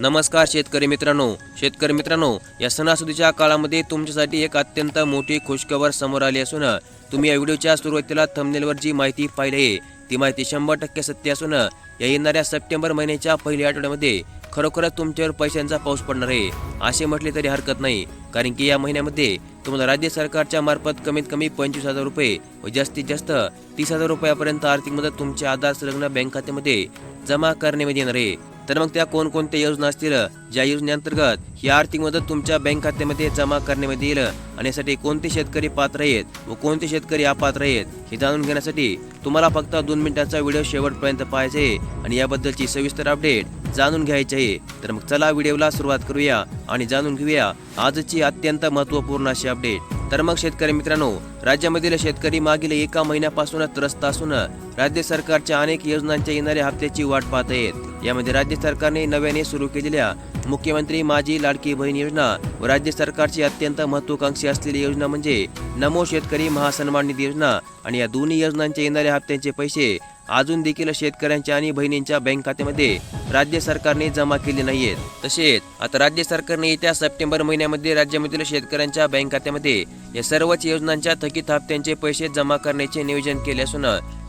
नमस्कार शेतकरी मित्रांनो. शेतकरी मित्रांनो या सणासुदीच्या काळामध्ये तुमच्यासाठी एक अत्यंत मोठी खुशखबर समोर आली असून तुम्ही या व्हिडिओच्या सुरुवातीला थंबनेलवर जी माहिती पाहिली आहे ती माहिती शंभर टक्के सत्य असून या येणाऱ्या सप्टेंबर महिन्याच्या पहिल्या आठवड्यामध्ये खरोखरच तुमच्यावर पैशांचा पाऊस पडणार आहे असे म्हटले तरी हरकत नाही. कारण की या महिन्यामध्ये तुम्हाला राज्य सरकारच्या मार्फत कमीत कमी पंचवीस हजार रुपये व जास्तीत जास्त तीस हजार रुपयापर्यंत आर्थिक मदत तुमच्या आधार संलग्न बँक खात्यामध्ये जमा करण्यामध्ये येणार आहे. तर मग त्या कोणकोणत्या योजना असतील ज्या योजनेअंतर्गत ही आर्थिक मदत तुमच्या बँक खात्यामध्ये जमा करण्यामध्ये येईल आणि यासाठी कोणते शेतकरी पात्र आहेत व कोणते शेतकरी अपात्र आहेत हे जाणून घेण्यासाठी तुम्हाला फक्त दोन मिनिटांचा व्हिडिओ शेवटपर्यंत पाहायचा आहे आणि याबद्दलची सविस्तर अपडेट जाणून घ्यायची आहे. तर मग चला व्हिडिओला सुरुवात करूया आणि जाणून घेऊया आजची अत्यंत महत्त्वपूर्ण अशी अपडेट. तर मग शेतकरी मित्रांनो राज्यामधील शेतकरी मागील एका महिन्यापासून त्रस्त असून राज्य सरकारच्या अनेक योजनांच्या येणाऱ्या हप्त्याची वाट पाहत आहेत. यामध्ये राज्य सरकारने नव्याने सुरू केलेल्या मुख्यमंत्री माझी लाडकी बहीण योजना व राज्य सरकारची अत्यंत महत्वाकांक्षी असलेली योजना म्हणजे नमो शेतकरी महासन्मान निधी योजना आणि या दोन्ही योजनांचे येणाऱ्या हप्त्यांचे पैसे अजून देखील शेतकऱ्यांच्या आणि बहिणींच्या बँक खात्यामध्ये राज्य सरकारने जमा केले नाहीयेत. तसेच आता राज्य सरकारने येत्या सप्टेंबर महिन्यामध्ये राज्यामधील शेतकऱ्यांच्या बँक खात्यामध्ये या सर्वच योजनांच्या थकीत हप्त्यांचे पैसे जमा करण्याचे नियोजन केले असून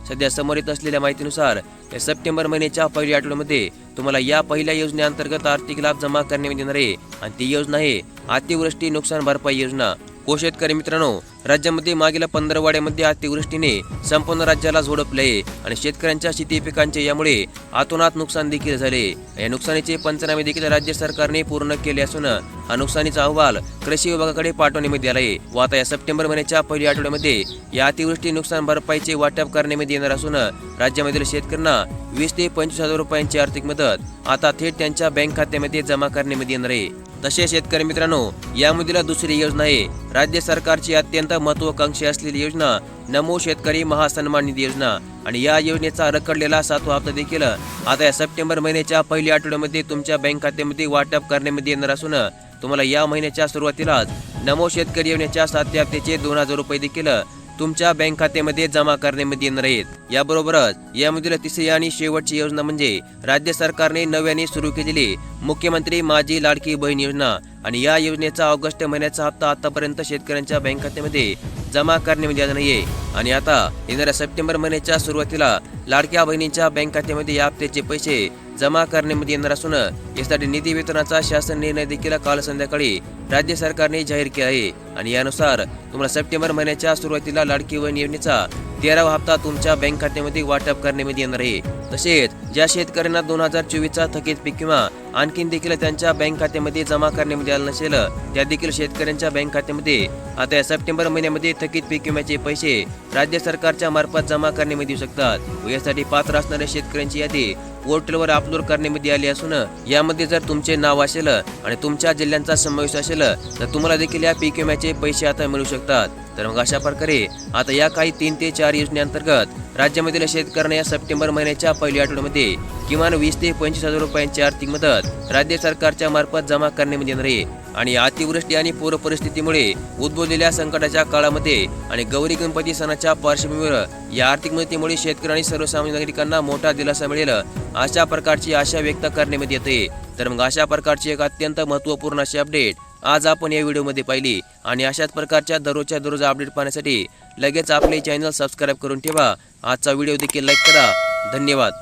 सध्या समोर येत असलेल्या माहितीनुसार या सप्टेंबर महिन्याच्या पहिल्या आठवड्यामध्ये तुम्हाला या पहिल्या योजनेअंतर्गत आर्थिक लाभ जमा करण्यात येणार आहे. आणि ती योजना आहे अतिवृष्टी नुकसान भरपाई योजना. हो शेतकरी मित्रांनो राज्यामध्ये मागील पंधरवाड्यामध्ये अतिवृष्टीने संपूर्ण राज्याला झोडपले आणि शेतकऱ्यांच्या शेती पिकांचे यामुळे आतोनात नुकसान देखील झाले. या नुकसानीचे पंचनामे देखील राज्य सरकारने पूर्ण केले असून हा नुकसानीचा अहवाल कृषी विभागाकडे पाठवण्यामध्ये आला आहे व आता या सप्टेंबर महिन्याच्या पहिल्या आठवड्यामध्ये या अतिवृष्टी नुकसान भरपाईचे वाटप करण्यामध्ये येणार असून राज्यामधील शेतकऱ्यांना वीस ते पंचवीस हजार रुपयांची आर्थिक मदत आता थेट त्यांच्या बँक खात्यामध्ये जमा करण्यामध्ये येणार आहे. तसे शेतकरी मित्रांनो यामधील दुसरी योजना आहे. राज्य सरकारची अत्यंत महत्वाकांक्षी असलेली योजना नमो शेतकरी महासन्मान निधी योजना. आणि या योजनेचा रखडलेला सातवा हप्ता देखील आता या सप्टेंबर महिन्याच्या पहिल्या आठवड्यामध्ये तुमच्या बँक खात्यामध्ये वाटप करण्यामध्ये येणार असून तुम्हाला या महिन्याच्या सुरुवातीलाच नमो शेतकरी योजनेच्या सातव्या हप्त्याचे दोन हजार रुपये देखील तुमच्या बँक खात्यामध्ये जमा करण्यामध्ये येणार आहेत. याबरोबरच यामधील तिसरी आणि शेवटची योजना म्हणजे राज्य सरकारने नव्याने सुरू केलेली मुख्यमंत्री माझी लाडकी बहीण योजना आणि या योजनेचा ऑगस्ट महिन्याचा हप्ता आतापर्यंत शेतकऱ्यांच्या बँक खात्यामध्ये जमा करण्यामध्ये आला नाहीये. आणि आता येणाऱ्या सप्टेंबर महिन्याच्या सुरुवातीला लाडक्या बहिणींच्या बँक खात्यामध्ये या हप्त्याचे पैसे जमा करण्यामध्ये येणार असून यासाठी निधी वेतनाचा शासन निर्णय देखील काल संध्याकाळी राज्य सरकारने जाहीर केला आहे. आणि यानुसार तुम्हाला सप्टेंबर महिन्याच्या सुरुवातीला लाडकी बहीण योजनेचा तेरावा हप्ता तुमच्या बँक खात्यामध्ये वाटप करण्यामध्ये येणार आहे. तसेच ज्या शेतकऱ्यांना दोन हजार चोवीसचा थकीत पीक किंवा आणखीन देखील त्यांच्या बँक खात्यामध्ये जमा करण्यामध्ये आलं नसेल त्या देखील शेतकऱ्यांच्या बँक खात्यामध्ये आता या सप्टेंबर महिन्यामध्ये थकीत पीक विम्याचे पैसे राज्य सरकारच्या मार्फत जमा करण्यामध्ये येऊ शकतात. व यासाठी पात्र असणाऱ्या शेतकऱ्यांची यादी पोर्टलवर अपलोड करण्यामध्ये आली असून यामध्ये जर तुमचे नाव असेल आणि तुमच्या जिल्ह्यांचा समावेश असेल तर तुम्हाला देखील या पीक विम्याचे पैसे आता मिळू शकतात. तर मग अशा प्रकारे आता या काही तीन ते चार योजनेअंतर्गत राज्यामधील शेतकऱ्यांना या सप्टेंबर महिन्याच्या पहिल्या आठवड्यामध्ये किमान वीस ते पंचवीस हजार रुपयांची आर्थिक मदत राज्य सरकारच्या मार्फत जमा करण्यामध्ये येणार आहे. आणि अतिवृष्टी आणि पूर परिस्थितीमुळे उद्भवलेल्या संकटाच्या काळामध्ये आणि गौरी गणपती सणाच्या पार्श्वभूमीवर या आर्थिक मदतीमुळे शेतकरी आणि सर्वसामान्य नागरिकांना मोठा दिलासा मिळेल अशा प्रकारची आशा व्यक्त करण्यामध्ये येते. तर मग अशा प्रकारची एक अत्यंत महत्त्वपूर्ण अशी अपडेट आज आपण या व्हिडिओमध्ये पाहिली. आणि अशाच प्रकारच्या दररोजच्या दररोज अपडेट पाहण्यासाठी लगेच आपले चॅनल सबस्क्राईब करून ठेवा. आजचा व्हिडिओ देखील लाईक करा. धन्यवाद.